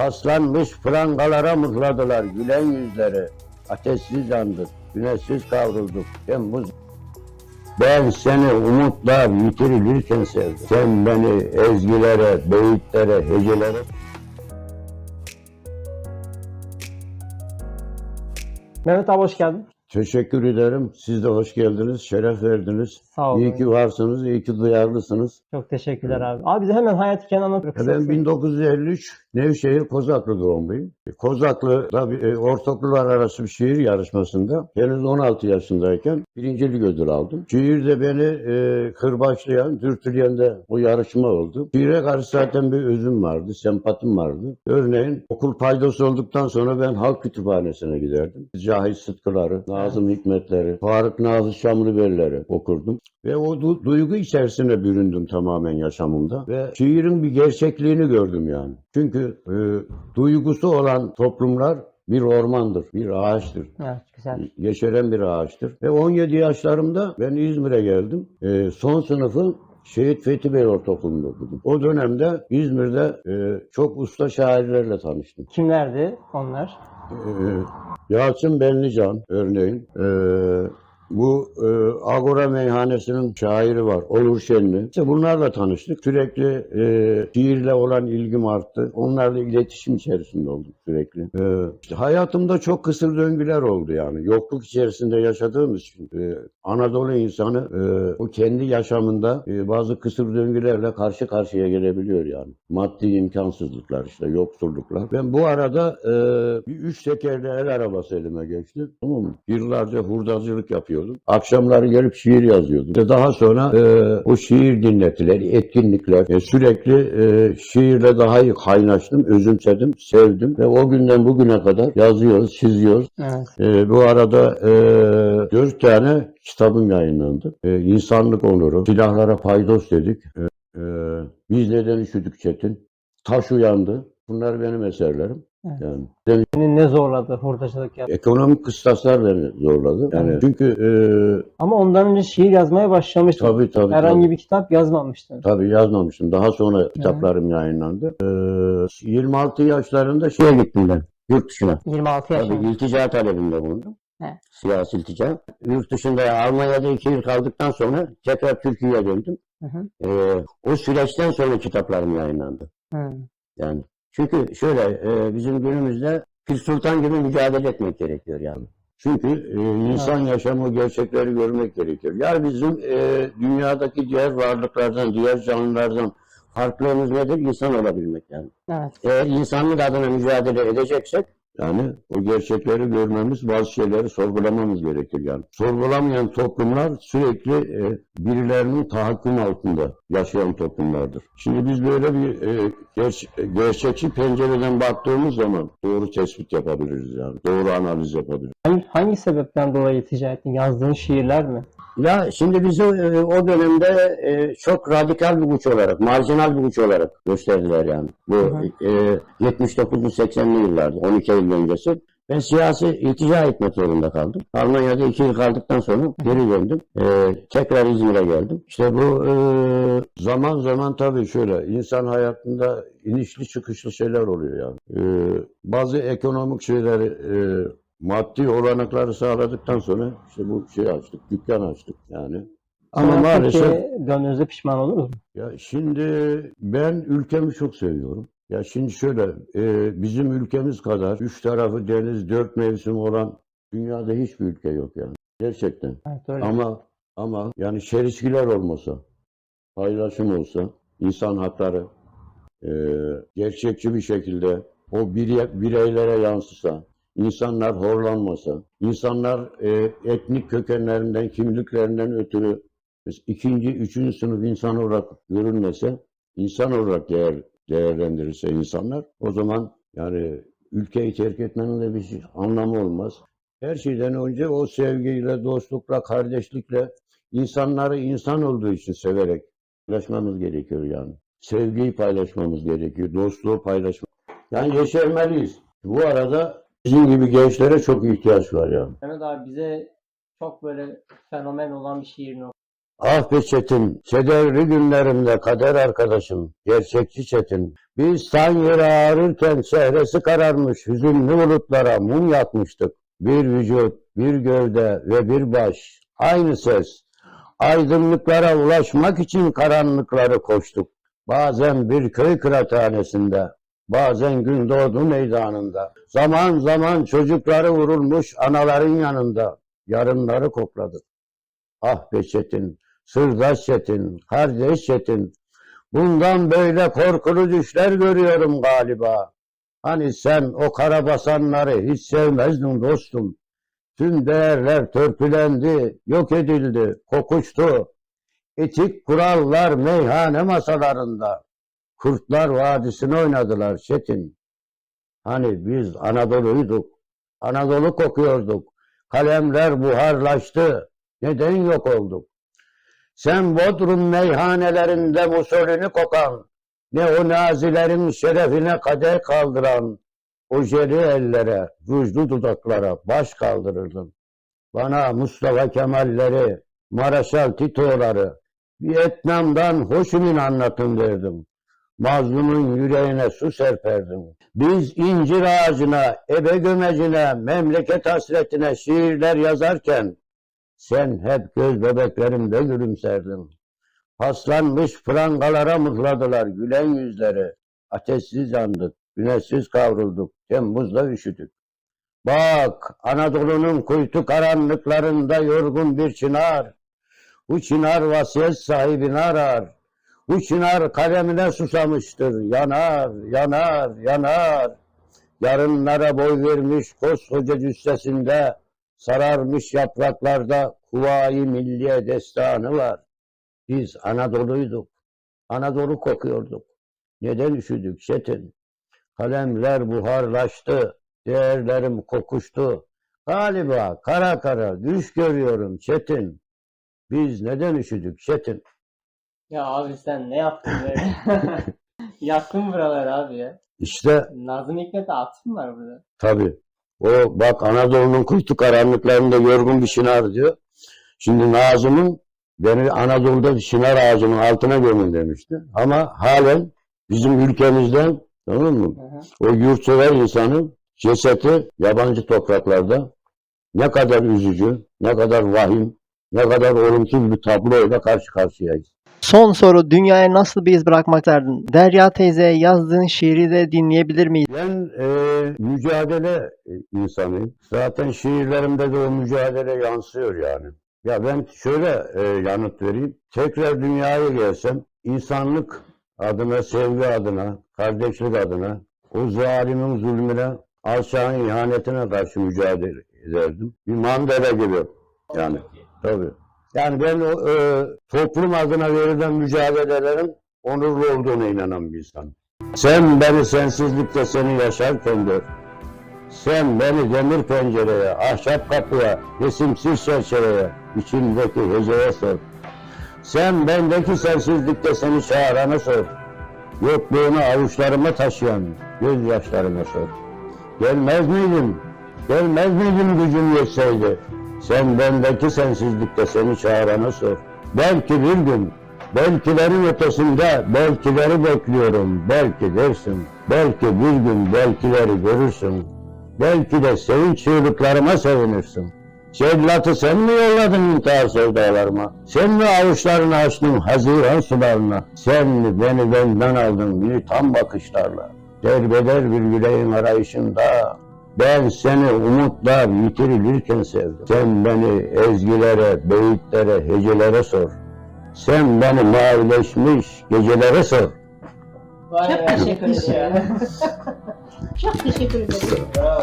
Paslanmış prangalara mıhladılar gülen yüzleri. Ateşsiz yandık, güneşsiz kavrulduk. Temmuz ben seni umutlar yitirilirken sevdim. Sen beni ezgilere, beyitlere, hecelere Mehmet abi hoş geldin. Teşekkür ederim. Siz de hoş geldiniz, şeref verdiniz. Sağ olun. İyi ki varsınız, iyi ki duyarlısınız. Çok teşekkürler abi. Abi bize hemen hayat hikayeni anlat. E Ben 1953 Nevşehir Kozaklı doğumluyum. E, Kozaklı'da bir, e, ortaokullar arası bir şiir yarışmasında henüz 16 yaşındayken birincilik ödül aldım. Şiirde beni e, kırbaçlayan, dürtüleyen de o yarışma oldu. Şiire karşı zaten bir özüm vardı, sempatim vardı. Örneğin okul paydası olduktan sonra ben halk kütüphanesine giderdim. Cahit Sıtkıları, Nazım Hikmetleri, Faruk Nazım Şamlıbelleri okurdum. Ve o du- duygu içerisine büründüm tamamen yaşamımda. Ve şiirin bir gerçekliğini gördüm yani. Çünkü e, duygusu olan toplumlar bir ormandır, bir ağaçtır. Evet güzel. Yeşeren bir ağaçtır. Ve 17 yaşlarımda ben İzmir'e geldim. E, son sınıfı Şehit Fethi Bey Ortaokulu'nda okudum. O dönemde İzmir'de e, çok usta şairlerle tanıştım. Kimlerdi onlar? Ee, Yalçın Benlican örneğin. Ee, bu e, Agora Meyhanesi'nin şairi var. Olur Şenli. İşte bunlarla tanıştık. Sürekli e, şiirle olan ilgim arttı. Onlarla iletişim içerisinde oldum sürekli. Ee, işte hayatımda çok kısır döngüler oldu yani. Yokluk içerisinde yaşadığım için. e, Anadolu insanı e, o kendi yaşamında e, bazı kısır döngülerle karşı karşıya gelebiliyor yani. Maddi imkansızlıklar işte yoksulluklar. Ben bu arada e, bir üç tekerli el arabası elime geçti. Tamam mı? Yıllarca hurdacılık yapıyordum. Akşamları gelip şiir yazıyordum. İşte daha sonra e, o şiir dinletileri, etkinlikler e, sürekli e, şiirle daha iyi kaynaştım, özümsedim, sevdim ve o günden bugüne kadar yazıyoruz, çiziyoruz. Evet. Ee, bu arada e, dört tane kitabım yayınlandı. E, İnsanlık Onuru, Silahlara Paydos dedik. E, e, Biz Neden Üşüdük Çetin, Taş Uyandı. Bunlar benim eserlerim. Evet. Yani Seni ne zorladı hurdacılık yap? ekonomik kıstaslar beni zorladı. Yani çünkü e, Ama ondan önce şiir yazmaya başlamıştın. tabii tabii Herhangi tabii, bir kitap yazmamıştın. tabii yazmamıştım. Daha sonra kitaplarım yayınlandı. E, 26 yaşlarında şeye gittim ben. Yurt dışına. 26 yaşında. Tabii iltica talebinde bulundum. He. Siyasi iltica. Yurt dışında Almanya'da iki yıl kaldıktan sonra tekrar Türkiye'ye döndüm. Hı hı. Ee, o süreçten sonra kitaplarım yayınlandı. Hı. Yani çünkü şöyle e, bizim günümüzde Pir Sultan gibi mücadele etmek gerekiyor yani. Çünkü e, insan yaşamı gerçekleri görmek gerekiyor. Yani bizim e, dünyadaki diğer varlıklardan, diğer canlılardan farklılığımız nedir? İnsan olabilmek yani. Evet. Eğer insanlık adına mücadele edeceksek yani o gerçekleri görmemiz, bazı şeyleri sorgulamamız gerekir yani. Sorgulamayan toplumlar sürekli e, birilerinin tahakküm altında yaşayan toplumlardır. Şimdi biz böyle bir e, ger- gerçekçi pencereden baktığımız zaman doğru tespit yapabiliriz yani. Doğru analiz yapabiliriz. Hangi, hangi sebepten dolayı iltica ettin? Yazdığın şiirler mi? Ya şimdi bizi e, o dönemde e, çok radikal bir uç olarak, marjinal bir uç olarak gösterdiler yani. Bu e, 79-80'li yıllarda, 12 Eylül öncesi. Ben siyasi iltica etmek zorunda kaldım. Almanya'da iki yıl kaldıktan sonra geri döndüm. E, tekrar İzmir'e geldim. İşte bu e, zaman zaman tabii şöyle, insan hayatında inişli çıkışlı şeyler oluyor yani. E, bazı ekonomik şeyleri e, maddi olanakları sağladıktan sonra işte bu şeyi açtık, dükkan açtık yani. Ama Sonra maalesef Türkiye'ye döndüğünüzde pişman oluruz mu? ya şimdi ben ülkemi çok seviyorum. Ya şimdi şöyle e, bizim ülkemiz kadar üç tarafı deniz, dört mevsim olan dünyada hiçbir ülke yok yani. Gerçekten. Evet öyle. Ama ama yani çelişkiler olmasa, paylaşım olsa, insan hakları e, gerçekçi bir şekilde o birey- bireylere yansısa, insanlar horlanmasa, insanlar e, etnik kökenlerinden, kimliklerinden ötürü ikinci, üçüncü sınıf insan olarak görülmese, insan olarak değer, değerlendirirse insanlar, o zaman yani ülkeyi terk etmenin de bir şey- anlamı olmaz. Her şeyden önce o sevgiyle, dostlukla, kardeşlikle insanları insan olduğu için severek paylaşmamız gerekiyor yani. Sevgiyi paylaşmamız gerekiyor, dostluğu paylaşmamız. Yani yeşermeliyiz. Bu arada bizim gibi gençlere çok ihtiyaç var yani. Mehmet abi bize çok böyle fenomen olan bir şiirini oku. Ah be Çetin, kederli günlerimde kader arkadaşım, gerçekçi Çetin. Biz tan yeri ağrırken çehresi kararmış hüzünlü bulutlara mum yakmıştık. Bir vücut, bir gövde ve bir baş. Aynı ses. Aydınlıklara ulaşmak için karanlıkları koştuk. Bazen bir köy kıraathanesinde, bazen Gündoğdu meydanında. Zaman zaman çocukları vurulmuş anaların yanında. Yarınları kokladık. Ah be Çetin, sırdaş Çetin, kardeş Çetin. Bundan böyle korkulu düşler görüyorum galiba. Hani sen o karabasanları hiç sevmezdin dostum. Tüm değerler törpülendi, yok edildi, kokuştu. Etik kurallar meyhane masalarında. Kurtlar Vadisi'ni oynadılar Çetin. Hani biz Anadolu'yduk. Anadolu kokuyorduk. Kalemler buharlaştı. Neden yok olduk? Sen Bodrum meyhanelerinde Mussolini kokan, ne o nazilerin şerefine kadeh kaldıran, o jeli ellere, rujlu dudaklara baş kaldırırdın. Bana Mustafa Kemal'leri, Maraşal Tito'ları, Vietnam'dan Hoşimin anlatın derdim. Mazlumun yüreğine su serperdim. Biz incir ağacına, ebe gömecine, memleket hasretine şiirler yazarken, sen hep göz bebeklerimde gülümserdin. Paslanmış prangalara mıhladılar gülen yüzleri. Ateşsiz yandık, güneşsiz kavrulduk, Temmuz'da üşüdük. Bak Anadolu'nun kuytu karanlıklarında yorgun bir çınar. Bu çınar vasiyet sahibini arar. Bu çınar kalemine susamıştır. Yanar, yanar, yanar. Yarınlara boy vermiş koskoca cüssesinde sararmış yapraklarda Kuvayi Milliye destanı var. Biz Anadolu'yduk. Anadolu kokuyorduk. Neden üşüdük Çetin? Kalemler buharlaştı. Değerlerim kokuştu. Galiba kara kara düş görüyorum Çetin. Biz neden üşüdük Çetin? Ya abi sen ne yaptın böyle? Yaktın buraları abi ya. İşte Nazım Hikmet'e atım var burada. tabii. O bak Anadolu'nun kuytu karanlıklarında yorgun bir şınar diyor. Şimdi Nazım'ın beni Anadolu'da bir şınar ağacının altına gömün demişti. Ama halen bizim ülkemizden tamam mı? Hı hı. O yurtsever insanın cesedi yabancı topraklarda ne kadar üzücü, ne kadar vahim, ne kadar olumsuz bir tabloyla karşı karşıyayız. Son soru dünyaya nasıl bir iz bırakmaktardın? Derya teyze yazdığın şiiri de dinleyebilir miyiz? Ben e, mücadele insanıyım. Zaten şiirlerimde de o mücadele yansıyor yani. Ya ben şöyle e, yanıt vereyim. Tekrar dünyaya gelsem insanlık adına, sevgi adına, kardeşlik adına, o zalimin zulmüne, alçağın ihanetine karşı mücadele ederdim. Bir Mandela gibi yani. Tabii. Yani ben o e, toplum adına verilen mücadelelerin onurlu olduğuna inanan bir insanım. Sen beni sensizlikte seni yaşarken gör. Sen beni demir pencereye, ahşap kapıya, resimsiz çerçeveye, içimdeki heceye sor. Sen bendeki sensizlikte seni çağıranı sor. Yokluğunu avuçlarıma taşıyan gözyaşlarıma sor. Gelmez miydim? Gelmez miydim gücüm yetseydi? Sen bendeki sensizlikte seni çağıranı sor. Belki bir gün, belkilerin ötesinde belkileri bekliyorum. Belki dersin, belki bir gün belkileri görürsün. Belki de sevinç çığlıklarıma sevinirsin. Cellatı sen mi yolladın intihar sevdalarıma? Sen mi avuçlarını açtın haziran sularına? Sen mi beni benden aldın tam bakışlarla? Derbeder bir yüreğin arayışında ben seni umutla yitirilirken sevdim. Sen beni ezgilere, beyitlere, hecelere sor. Sen beni mavileşmiş gecelere sor. Vay Çok teşekkür ederim. Çok teşekkür ederim. Bravo.